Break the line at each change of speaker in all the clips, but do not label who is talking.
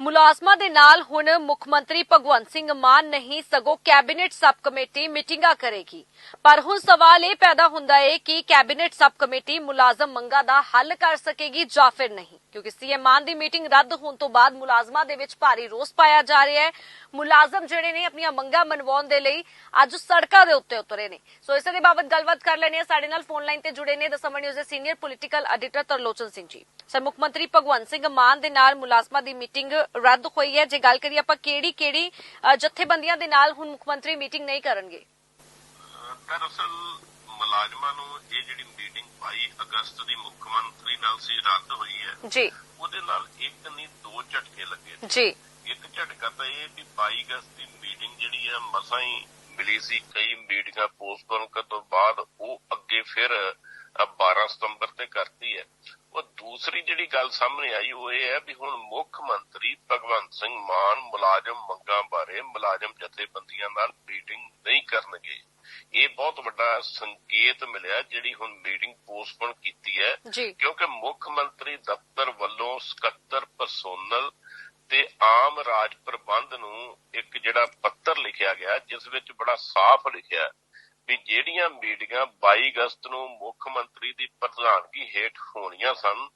ਮੁਲਾਜ਼ਮਾਂ ਦੇ ਨਾਲ ਹੁਣ ਮੁੱਖ ਮੰਤਰੀ ਭਗਵੰਤ ਸਿੰਘ ਮਾਨ ਨਹੀਂ, ਸਗੋਂ ਕੈਬਨਿਟ ਸਬ ਕਮੇਟੀ ਮੀਟਿੰਗਾਂ ਕਰੇਗੀ। ਪਰ ਹੁਣ ਸਵਾਲ ਇਹ ਪੈਦਾ ਹੁੰਦਾ ਹੈ ਕਿ ਕੈਬਨਿਟ ਸਬ ਕਮੇਟੀ ਮੁਲਾਜ਼ਮ ਮੰਗਾਂ ਦਾ ਹੱਲ ਕਰ ਸਕੇਗੀ ਜਾਂ ਫਿਰ ਨਹੀਂ। ਕਿਉਂਕਿ ਸੀਐਮ ਮਾਨ ਦੀ ਮੀਟਿੰਗ ਰੱਦ ਹੋਣ ਤੋਂ ਬਾਅਦ ਮੁਲਾਜ਼ਮਾਂ ਦੇ ਵਿੱਚ ਭਾਰੀ ਰੋਸ ਪਾਇਆ ਜਾ ਰਿਹਾ ਹੈ। ਮੁਲਾਜ਼ਮ ਜਿਹੜੇ ਨੇ ਆਪਣੀਆਂ ਮੰਗਾਂ ਮਨਵਾਉਣ ਦੇ ਲਈ ਅੱਜ ਸੜਕਾਂ ਦੇ ਉੱਤੇ ਉਤਰੇ ਨੇ। ਸੋ ਇਸੇ ਦੇ ਬਾਬਤ ਗੱਲਬਾਤ ਕਰ ਲੈਣੇ ਆ ਸਾਡੇ ਨਾਲ ਫੋਨ ਲਾਈਨ ਤੇ ਜੁੜੇ ਨੇ ਦਸੰਬਰ ਨਿਊਜ਼ ਦੇ senior political editor Tarlochan Singh ji. Sir, ਮੁੱਖ ਮੰਤਰੀ ਭਗਵੰਤ ਸਿੰਘ ਮਾਨ ਦੇ ਨਾਲ ਮੁਲਾਜ਼ਮਾਂ ਦੀ ਮੀਟਿੰਗ ਰੱਦ ਹੋਈ ਹੈ। ਜੇ ਗੱਲ ਕਰੀਏ ਆਪਾਂ ਕਿਹੜੀ ਕਿਹੜੀ ਜਥੇਬੰਦੀਆਂ ਦੇ ਨਾਲ ਹੁਣ ਮੁੱਖ ਮੰਤਰੀ ਮੀਟਿੰਗ ਨਹੀਂ ਕਰਨਗੇ?
ਦਰਅਸਲ ਮੁਲਾਜ਼ਮਾਂ ਨੂੰ ਇਹ ਜਿਹੜੀ ਮੀਟਿੰਗ 22 ਅਗਸਤ ਦੀ ਮੁੱਖ ਮੰਤਰੀ ਨਾਲ ਸੀ ਰੱਦ ਹੋਈ ਹੈ।
ਜੀ।
ਉਹਦੇ ਨਾਲ ਇੱਕ ਨਹੀਂ ਦੋ ਝਟਕੇ ਲੱਗੇ।
ਜੀ।
ਇੱਕ ਝਟਕਾ ਤਾਂ ਇਹ ਵੀ 22 ਅਗਸਤ ਦੀ ਮੀਟਿੰਗ ਜਿਹੜੀ ਹੈ ਮਸਾਂ ਹੀ ਮਿਲੀ ਸੀ। ਕਈ ਮੀਟਿੰਗਾਂ ਪੋਸਟਪੋਨ ਕਰਨ ਤੋਂ ਬਾਅਦ ਉਹ ਅੱਗੇ ਫਿਰ ਅ, 12 ਸਤੰਬਰ ਤੇ ਕਰਤੀ ਹੈ। ਉਹ ਦੂਸਰੀ ਜਿਹੜੀ ਗੱਲ ਸਾਹਮਣੇ ਆਈ ਉਹ ਇਹ ਹੈ ਵੀ ਹੁਣ ਮੁੱਖ ਮੰਤਰੀ ਭਗਵੰਤ ਸਿੰਘ ਮਾਨ ਮੁਲਾਜ਼ਮ ਮੰਗਾਂ ਬਾਰੇ ਮੁਲਾਜ਼ਮ ਜਥੇਬੰਦੀਆਂ ਨਾਲ ਮੀਟਿੰਗ ਨਹੀਂ ਕਰਨਗੇ। ਇਹ ਬਹੁਤ ਵੱਡਾ ਸੰਕੇਤ ਮਿਲਿਆ ਜਿਹੜੀ ਹੁਣ ਮੀਟਿੰਗ ਪੋਸਟਪੋਨ ਕੀਤੀ ਹੈ ਕਿਉਂਕਿ ਮੁੱਖ ਮੰਤਰੀ ਦਫ਼ਤਰ ਵੱਲੋਂ ਸਕੱਤਰ ਪਰਸੋਨਲ ਤੇ ਆਮ ਰਾਜ ਪ੍ਰਬੰਧ ਨੂੰ ਇੱਕ ਜਿਹੜਾ ਪੱਤਰ ਲਿਖਿਆ ਗਿਆ ਜਿਸ ਵਿੱਚ ਬੜਾ ਸਾਫ਼ ਲਿਖਿਆ ਵੀ ਜਿਹੜੀਆਂ ਮੀਟਿੰਗਾਂ 22 ਅਗਸਤ ਨੂੰ ਮੁੱਖ ਮੰਤਰੀ ਦੀ ਪ੍ਰਧਾਨਗੀ ਹੇਠ ਹੋਣੀਆਂ ਸਨ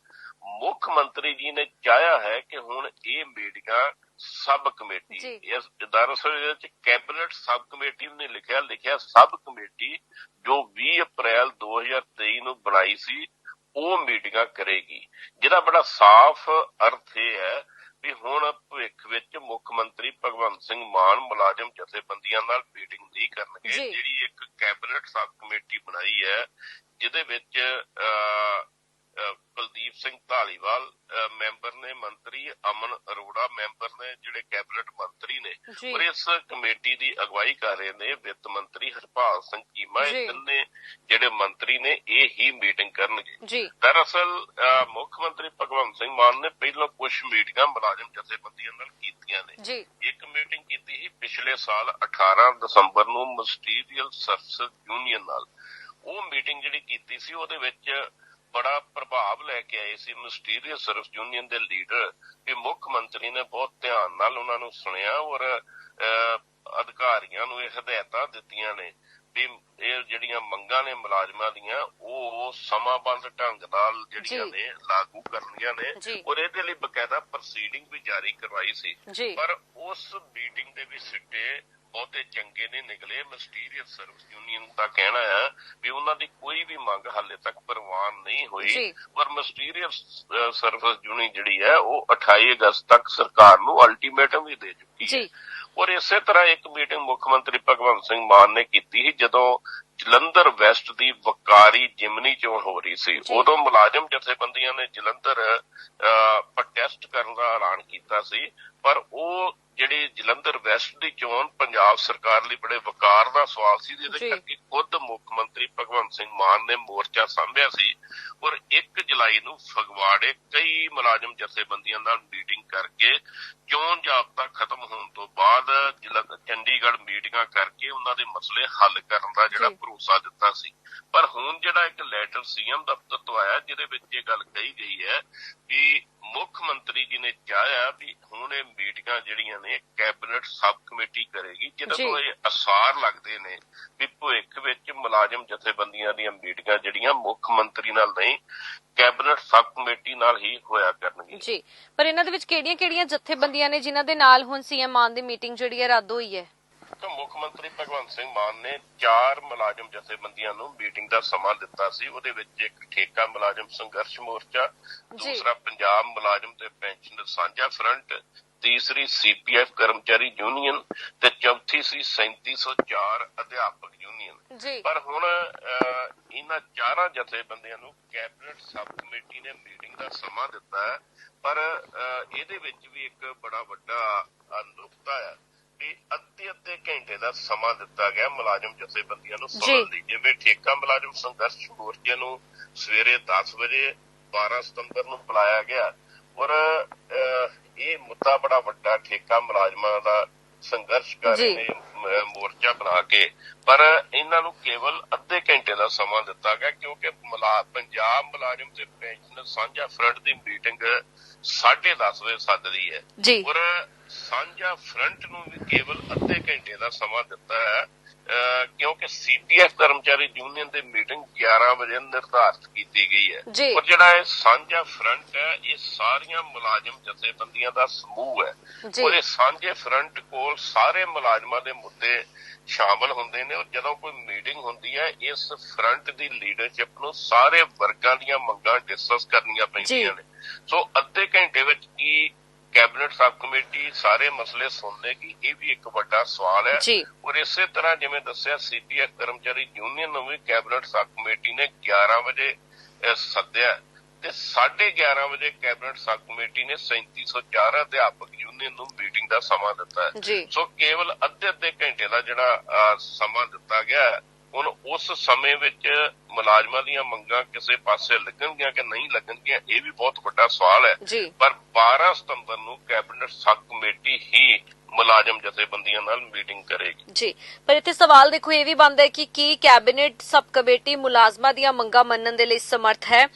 ਮੁੱਖ ਮੰਤਰੀ ਜੀ ਨੇ ਚਾਹਿਆ ਹੈ ਕਿ ਹੁਣ ਇਹ ਮੀਟਿੰਗਾਂ ਸਬ ਕਮੇਟੀ। ਇਸ ਦਰਅਸਲ ਵਿੱਚ ਕੈਬਨਿਟ ਸਬ ਕਮੇਟੀ ਨੇ ਲਿਖਿਆ ਲਿਖਿਆ ਸਬ ਕਮੇਟੀ ਜੋ 20 ਅਪ੍ਰੈਲ 2023 ਨੂੰ ਬਣਾਈ ਸੀ ਉਹ ਮੀਟਿੰਗਾਂ ਕਰੇਗੀ ਜਿਹਦਾ ਬੜਾ ਸਾਫ਼ ਅਰਥ ਇਹ ਹੈ ਵੀ ਹੁਣ ਭਵਿੱਖ ਵਿੱਚ ਮੁੱਖ ਮੰਤਰੀ ਭਗਵੰਤ ਸਿੰਘ ਮਾਨ ਮੁਲਾਜ਼ਮ ਜਥੇਬੰਦੀਆਂ ਨਾਲ ਮੀਟਿੰਗ ਨਹੀਂ ਕਰਨਗੇ। ਜਿਹੜੀ ਇੱਕ ਕੈਬਨਿਟ ਸਬ ਕਮੇਟੀ ਬਣਾਈ ਹੈ ਜਿਹਦੇ ਵਿੱਚ ਕੁਲਦੀਪ ਸਿੰਘ ਢਾਲੀਵਾਲ ਮੈਂਬਰ ਨੇ ਮੰਤਰੀ ਅਮਨ ਅਰੋੜਾ ਮੈਂਬਰ ਨੇ ਜਿਹੜੇ ਕੈਬਨਿਟ ਮੰਤਰੀ ਨੇ ਔਰ ਇਸ ਕਮੇਟੀ ਦੀ ਅਗਵਾਈ ਕਰ ਰਹੇ ਨੇ ਵਿੱਤ ਮੰਤਰੀ ਹਰਪਾਲ ਸਿੰਘ ਚੀਮਾ। ਇਹ ਤਿੰਨੇ ਜਿਹੜੇ ਮੰਤਰੀ ਨੇ ਇਹ ਹੀ ਮੀਟਿੰਗ ਕਰਨਗੇ। ਦਰਅਸਲ ਮੁੱਖ ਮੰਤਰੀ ਭਗਵੰਤ ਸਿੰਘ ਮਾਨ ਨੇ ਪਹਿਲਾਂ ਕੁਝ ਮੀਟਿੰਗਾਂ ਮੁਲਾਜ਼ਮ ਜਥੇਬੰਦੀਆਂ ਨਾਲ ਕੀਤੀਆਂ ਨੇ। ਇੱਕ ਮੀਟਿੰਗ ਕੀਤੀ ਸੀ ਪਿਛਲੇ ਸਾਲ 18 ਦਸੰਬਰ ਨੂੰ ਮਸਟੀਰੀਅਲ ਸਰਵਿਸ ਯੂਨੀਅਨ ਨਾਲ। ਉਹ ਮੀਟਿੰਗ ਜਿਹੜੀ ਕੀਤੀ ਸੀ ਉਹਦੇ ਵਿੱਚ ਬੜਾ ਪ੍ਰਭਾਵ ਲੈ ਕੇ ਆਏ ਸੀ ਮਸਟੀਰੀਅਲ ਸਰਵਿਸ ਯੂਨੀਅਨ ਦੇ ਲੀਡਰ ਵੀ ਮੁੱਖ ਮੰਤਰੀ ਨੇ ਬਹੁਤ ਧਿਆਨ ਨਾਲ ਉਹਨਾਂ ਨੂੰ ਸੁਣਿਆ ਔਰ ਅਧਿਕਾਰੀਆਂ ਨੂੰ ਇਹ ਹਦਾਇਤਾਂ ਦਿੱਤੀਆਂ ਨੇ ਵੀ ਇਹ ਜਿਹੜੀਆਂ ਮੰਗਾਂ ਨੇ ਮੁਲਾਜ਼ਮਾਂ ਦੀਆਂ ਉਹ ਸਮਾਬੰਧ ਢੰਗ ਨਾਲ ਜਿਹੜੀਆਂ। ਨੇ ਲਾਗੂ ਕਰਨੀਆਂ ਨੇ। ਔਰ ਇਹਦੇ ਲਈ ਬਕਾਇਦਾ ਪ੍ਰੋਸੀਡਿੰਗ ਵੀ ਜਾਰੀ ਕਰਵਾਈ ਸੀ ਪਰ ਉਸ ਮੀਟਿੰਗ ਦੇ ਵੀ ਸਿੱਟੇ ਬਹੁਤੇ ਚੰਗੇ ਨਹੀਂ ਨਿਕਲੇ। ਮਸਟੀਰੀਅਸ ਸਰਵਿਸ ਯੂਨੀਅਨ ਦਾ ਕਹਿਣਾ ਹੈ ਵੀ ਉਹਨਾਂ ਦੀ ਕੋਈ ਵੀ ਮੰਗ ਹਾਲੇ ਤੱਕ ਪ੍ਰਵਾਨ ਨਹੀਂ। ਹੋਈ। ਪਰ ਮਸਟੀਰੀਅਸ ਸਰਵਿਸ ਯੂਨੀਅਨ ਜਿਹੜੀ ਹੈ ਉਹ 28 ਅਗਸਤ ਤੱਕ ਸਰਕਾਰ ਨੂੰ ਅਲਟੀਮੇਟਮ ਵੀ ਦੇ ਚੁੱਕੀ ਹੈ।
ਜੀ।
ਔਰ ਇਸੇ ਤਰ੍ਹਾਂ ਇੱਕ ਮੀਟਿੰਗ ਮੁੱਖ ਮੰਤਰੀ ਭਗਵੰਤ ਸਿੰਘ ਮਾਨ ਨੇ ਕੀਤੀ ਸੀ ਜਦੋਂ ਜਲੰਧਰ ਵੈਸਟ ਦੀ ਵਕਾਰੀ ਜਿਮਨੀ ਚੋਣ ਹੋ ਰਹੀ ਸੀ। ਉਦੋਂ ਮੁਲਾਜ਼ਮ ਜਥੇਬੰਦੀਆਂ ਨੇ ਜਲੰਧਰ ਪ੍ਰੋਟੈਸਟ ਕਰਨ ਦਾ ਐਲਾਨ ਕੀਤਾ ਸੀ ਪਰ ਉਹ ਜਿਹੜੀ ਜਲੰਧਰ ਵੈਸਟ ਦੀ ਚੋਣ ਪੰਜਾਬ ਸਰਕਾਰ ਲਈ ਬੜੇ ਵਕਾਰ ਦਾ ਸਵਾਲ ਸੀ। ਜਿਹਦੇ ਕਰਕੇ ਖੁਦ ਮੰਤਰੀ ਭਗਵੰਤ ਸਿੰਘ ਮਾਨ ਨੇ ਮੋਰਚਾ ਸਾਂਭਿਆ ਸੀ ਔਰ 1 ਜੁਲਾਈ ਨੂੰ ਫਗਵਾੜੇ ਕਈ ਮੁਲਾਜ਼ਮ ਜਥੇਬੰਦੀਆਂ ਨਾਲ ਮੀਟਿੰਗ ਕਰਕੇ ਚੋਣ ਜਾਬਤਾ ਖਤਮ ਹੋਣ ਤੋਂ ਬਾਅਦ ਜਲੰਧਰ ਚੰਡੀਗੜ੍ਹ ਮੀਟਿੰਗਾਂ ਕਰਕੇ ਉਹਨਾਂ ਦੇ ਮਸਲੇ ਹੱਲ ਕਰਨ ਦਾ ਜਿਹੜਾ। ਭਰੋਸਾ ਦਿੱਤਾ ਸੀ ਪਰ ਹੁਣ ਜਿਹੜਾ ਇੱਕ ਲੈਟਰ ਸੀਐਮ ਦਫ਼ਤਰ ਤੋਂ ਆਇਆ ਜਿਹਦੇ ਵਿੱਚ ਇਹ ਗੱਲ ਕਹੀ ਗਈ ਹੈ ਕਿ ਮੁੱਖ ਮੰਤਰੀ ਜੀ ਨੇ ਚਾਹਿਆ ਵੀ ਹੁਣ ਇਹ ਮੀਟਿੰਗਾਂ ਜਿਹੜੀਆਂ ਨੇ ਕੈਬਨਿਟ ਸਬ ਕਮੇਟੀ ਕਰੇਗੀ ਜਿਹਦੇ। ਤੋਂ ਇਹ ਅਸਾਰ ਲੱਗਦੇ ਨੇ ਵੀ ਭਵਿੱਖ ਵਿੱਚ ਮੁਲਾਜ਼ਮ ਜਥੇਬੰਦੀਆਂ ਦੀਆਂ ਮੀਟਿੰਗਾਂ ਜਿਹੜੀਆਂ ਮੁੱਖ ਮੰਤਰੀ ਨਾਲ ਨਹੀਂ ਕੈਬਨਿਟ ਸਬ ਕਮੇਟੀ ਨਾਲ ਹੀ ਹੋਇਆ ਕਰਨਗੀਆਂ
ਜੀ ਪਰ ਇਹਨਾਂ ਦੇ ਵਿੱਚ ਕਿਹੜੀਆਂ-ਕਿਹੜੀਆਂ ਜਥੇਬੰਦੀਆਂ ਨੇ ਜਿਨ੍ਹਾਂ ਦੇ ਨਾਲ ਹੁਣ ਸੀਐਮ ਮਾਨ ਦੀ ਮੀਟਿੰਗ ਜਿਹੜੀ ਹੈ ਰੱਦ ਹੋਈ ਹੈ
ਤਾਂ ਮੁੱਖ ਮੰਤਰੀ ਭਗਵੰਤ ਸਿੰਘ ਮਾਨ ਨੇ ਚਾਰ ਮੁਲਾਜ਼ਮ ਜਥੇਬੰਦੀਆਂ ਨੂੰ ਮੀਟਿੰਗ ਦਾ ਸਮਾਂ ਦਿੱਤਾ ਸੀ ਉਹਦੇ ਵਿੱਚ ਇੱਕ ਠੇਕਾ ਮੁਲਾਜ਼ਮ ਸੰਘਰਸ਼ ਮੋਰਚਾ। ਦੂਸਰਾ ਪੰਜਾਬ ਮੁਲਾਜ਼ਮ ਤੇ ਪੈਨਸ਼ਨ ਸਾਂਝਾ ਫਰੰਟ ਤੀਸਰੀ ਸੀਪੀਐਫ ਕਰਮਚਾਰੀ ਯੂਨੀਅਨ ਤੇ ਚੌਥੀ ਸੀ 3704 ਅਧਿਆਪਕ ਯੂਨੀਅਨ ਪਰ ਹੁਣ ਇਹਨਾਂ ਚਾਰਾਂ ਜਥੇਬੰਦੀਆਂ ਨੂੰ ਕੈਬਨਿਟ ਸਬ ਕਮੇਟੀ ਨੇ ਮੀਟਿੰਗ ਦਾ ਸਮਾਂ ਦਿੱਤਾ ਹੈ। ਪਰ ਇਹਦੇ ਵਿੱਚ ਵੀ ਇੱਕ ਬੜਾ ਵੱਡਾ ਨੁਕਤਾ ਹੈ ਵੀ ਅੱਧੇ ਅੱਧੇ ਘੰਟੇ ਦਾ ਸਮਾਂ ਦਿੱਤਾ ਗਿਆ ਮੁਲਾਜ਼ਮ ਜਥੇਬੰਦੀਆਂ ਨੂੰ। ਸੁਣਨ ਲਈ। ਜਿਵੇਂ ਠੇਕਾ ਮੁਲਾਜ਼ਮ ਸੰਘਰਸ਼ ਮੋਰਚੇ ਨੂੰ ਸਵੇਰੇ 10 ਵਜੇ 12 ਸਤੰਬਰ ਨੂੰ ਬੁਲਾਇਆ ਗਿਆ ਔਰ ਇਹ ਮੁੱਦਾ ਬੜਾ ਵੱਡਾ ਠੇਕਾ ਮੁਲਾਜ਼ਮਾਂ ਦਾ ਸੰਘਰਸ਼ ਕਰ ਰਹੇ। ਨੇ ਮੋਰਚਾ ਬਣਾ ਕੇ। ਪਰ ਇਹਨਾਂ ਨੂੰ ਕੇਵਲ ਅੱਧੇ ਘੰਟੇ ਦਾ ਸਮਾਂ ਦਿੱਤਾ ਗਿਆ ਕਿਉਂਕਿ ਪੰਜਾਬ ਮੁਲਾਜ਼ਮ ਤੇ ਪੈਨਸ਼ਨ ਸਾਂਝਾ ਫਰੰਟ ਦੀ ਮੀਟਿੰਗ 10:30 ਵਜੇ ਸੱਦਦੀ ਹੈ। ਔਰ ਸਾਂਝਾ ਫਰੰਟ ਨੂੰ ਵੀ ਕੇਵਲ ਅੱਧੇ ਘੰਟੇ ਦਾ ਸਮਾਂ ਦਿੱਤਾ ਹੈ। ਕਿਉਂਕਿ ਸੀਪੀਐਫ ਕਰਮਚਾਰੀ ਯੂਨੀਅਨ ਦੀ ਮੀਟਿੰਗ 11 ਵਜੇ ਨਿਰਧਾਰਿਤ ਕੀਤੀ ਗਈ ਹੈ। ਔਰ ਜਿਹੜਾ ਇਹ ਸਾਂਝਾ ਫਰੰਟ ਹੈ ਇਹ ਸਾਰੀਆਂ ਮੁਲਾਜ਼ਮ ਜਥੇਬੰਦੀਆਂ ਦਾ ਸਮੂਹ ਹੈ। ਇਹ ਸਾਂਝੇ ਫਰੰਟ ਕੋਲ ਸਾਰੇ ਮੁਲਾਜ਼ਮਾਂ ਦੇ ਮੁੱਦੇ ਸ਼ਾਮਲ ਹੁੰਦੇ ਨੇ। ਔਰ ਜਦੋਂ ਕੋਈ ਮੀਟਿੰਗ ਹੁੰਦੀ ਹੈ ਇਸ ਫਰੰਟ ਦੀ ਲੀਡਰਸ਼ਿਪ ਨੂੰ ਸਾਰੇ ਵਰਗਾਂ ਦੀਆਂ ਮੰਗਾਂ ਡਿਸਕਸ ਕਰਨੀਆਂ ਪੈਂਦੀਆਂ ਨੇ। ਸੋ ਅੱਧੇ ਘੰਟੇ ਵਿੱਚ ਕੀ ਕੈਬਨਿਟ ਸਬ ਕਮੇਟੀ ਸਾਰੇ ਮਸਲੇ ਸੁਣਨੇਗੀ ਇਹ ਵੀ ਇੱਕ ਵੱਡਾ ਸਵਾਲ ਹੈ। ਔਰ ਇਸੇ ਤਰ੍ਹਾਂ ਜਿਵੇਂ ਦੱਸਿਆ ਸੀਪੀਐਫ ਕਰਮਚਾਰੀ ਯੂਨੀਅਨ ਨੂੰ ਵੀ ਕੈਬਨਿਟ ਸਬ ਕਮੇਟੀ ਨੇ 11 ਵਜੇ ਸੱਦਿਆ ਤੇ 11:30 ਵਜੇ ਕੈਬਨਿਟ ਸਬ ਕਮੇਟੀ ਨੇ 3704 ਅਧਿਆਪਕ ਯੂਨੀਅਨ ਨੂੰ ਮੀਟਿੰਗ ਦਾ ਸਮਾਂ ਦਿੱਤਾ ਹੈ। ਸੋ ਕੇਵਲ ਅੱਧੇ ਅੱਧੇ ਘੰਟੇ ਦਾ ਜਿਹੜਾ ਸਮਾਂ ਦਿੱਤਾ ਗਿਆ ਹੁਣ ਉਸ ਸਮੇਂ ਵਿੱਚ ਮੁਲਾਜ਼ਮਾਂ ਦੀਆਂ ਮੰਗਾਂ ਕਿਸੇ ਪਾਸੇ ਲੱਗਣਗੀਆਂ ਕਿ ਨਹੀਂ ਲੱਗਣਗੀਆਂ ਇਹ ਵੀ ਬਹੁਤ ਵੱਡਾ ਸਵਾਲ ਹੈ। ਪਰ 12 ਸਤੰਬਰ ਨੂੰ ਕੈਬਨਿਟ ਸਬ ਕਮੇਟੀ ਹੀ ਮੁਲਾਜ਼ਮ ਜਥੇਬੰਦੀਆਂ ਨਾਲ ਮੀਟਿੰਗ ਕਰੇਗੀ।
ਜੀ ਪਰ ਇੱਥੇ ਸਵਾਲ ਦੇਖੋ ਇਹ ਵੀ ਬਣਦਾ ਹੈ ਕਿ ਕੀ ਕੈਬਨਿਟ ਸਬ ਕਮੇਟੀ ਮੁਲਾਜ਼ਮਾਂ ਦੀਆਂ ਮੰਗਾਂ ਮੰਨਣ ਦੇ ਲਈ ਸਮਰਥ ਹੈ?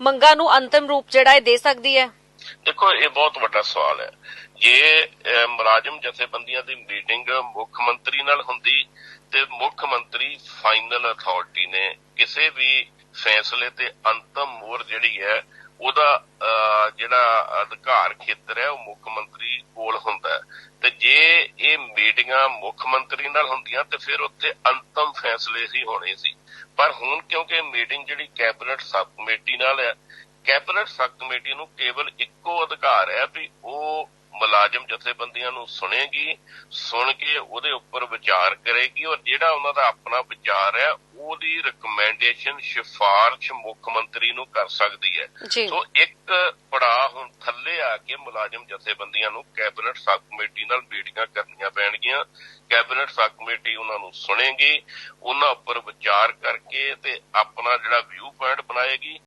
ਮੰਗਾਂ ਨੂੰ ਅੰਤਿਮ ਰੂਪ ਜਿਹੜਾ ਹੈ ਦੇ ਸਕਦੀ ਹੈ?
ਦੇਖੋ ਇਹ ਬਹੁਤ ਵੱਡਾ ਸਵਾਲ ਹੈ। ਜੇ ਮੁਲਾਜ਼ਮ ਜਥੇਬੰਦੀਆਂ ਦੀ ਮੀਟਿੰਗ ਮੁੱਖ ਮੰਤਰੀ ਨਾਲ ਹੁੰਦੀ ਤੇ ਮੁੱਖ ਮੰਤਰੀ ਫਾਈਨਲ ਅਥਾਰਟੀ ਨੇ ਕਿਸੇ ਵੀ ਫੈਸਲੇ ਤੇ ਅੰਤਮ ਮੋਹਰ ਜਿਹੜੀ ਹੈ, ਉਹਦਾ ਜਿਹੜਾ ਅਧਿਕਾਰ ਖੇਤਰ ਹੈ, ਉਹ ਮੁੱਖ ਮੰਤਰੀ ਕੋਲ ਹੁੰਦਾ ਤੇ ਜੇ ਇਹ ਮੀਟਿੰਗਾਂ ਮੁੱਖ ਮੰਤਰੀ ਨਾਲ ਹੁੰਦੀਆਂ ਤੇ ਫਿਰ ਉੱਥੇ ਅੰਤਮ ਫੈਸਲੇ ਹੀ ਹੋਣੇ ਸੀ। ਪਰ ਹੁਣ ਕਿਉਂਕਿ ਮੀਟਿੰਗ ਜਿਹੜੀ ਕੈਬਨਿਟ ਸਬ ਕਮੇਟੀ ਨਾਲ ਹੈ, ਕੈਬਨਿਟ ਸਬ ਕਮੇਟੀ ਨੂੰ ਕੇਵਲ ਇੱਕੋ ਅਧਿਕਾਰ ਹੈ ਵੀ ਉਹ ਮੁਲਾਜ਼ਮ ਜਥੇਬੰਦੀਆਂ ਨੂੰ ਸੁਣੇਗੀ ਸੁਣ ਕੇ ਉਹਦੇ ਉੱਪਰ ਵਿਚਾਰ ਕਰੇਗੀ ਔਰ ਜਿਹੜਾ ਉਹਨਾਂ ਦਾ ਆਪਣਾ ਵਿਚਾਰ ਹੈ ਉਹਦੀ ਰეკਮੈਂਡੇਸ਼ਨ ਸਿਫਾਰਿਸ਼ ਮੁੱਖ ਮੰਤਰੀ ਨੂੰ ਕਰ ਸਕਦੀ ਹੈ। ਸੋ ਇੱਕ ਪੜਾਅ ਹੁਣ ਥੱਲੇ ਆ ਕੇ ਮੁਲਾਜ਼ਮ ਜਥੇਬੰਦੀਆਂ ਨੂੰ ਕੈਬਨਿਟ ਸਬ ਕਮੇਟੀ ਨਾਲ ਮੀਟਿੰਗਾਂ ਕਰਨੀਆਂ ਪੈਣਗੀਆਂ। ਕੈਬਨਿਟ ਸਬ ਕਮੇਟੀ ਉਹਨਾਂ ਨੂੰ ਸੁਣੇਗੀ ਉਹਨਾਂ ਉੱਪਰ ਵਿਚਾਰ ਕਰਕੇ ਤੇ ਆਪਣਾ ਜਿਹੜਾ ਵਿਊ ਪੁਆਇੰਟ ਬਣਾਏਗੀ।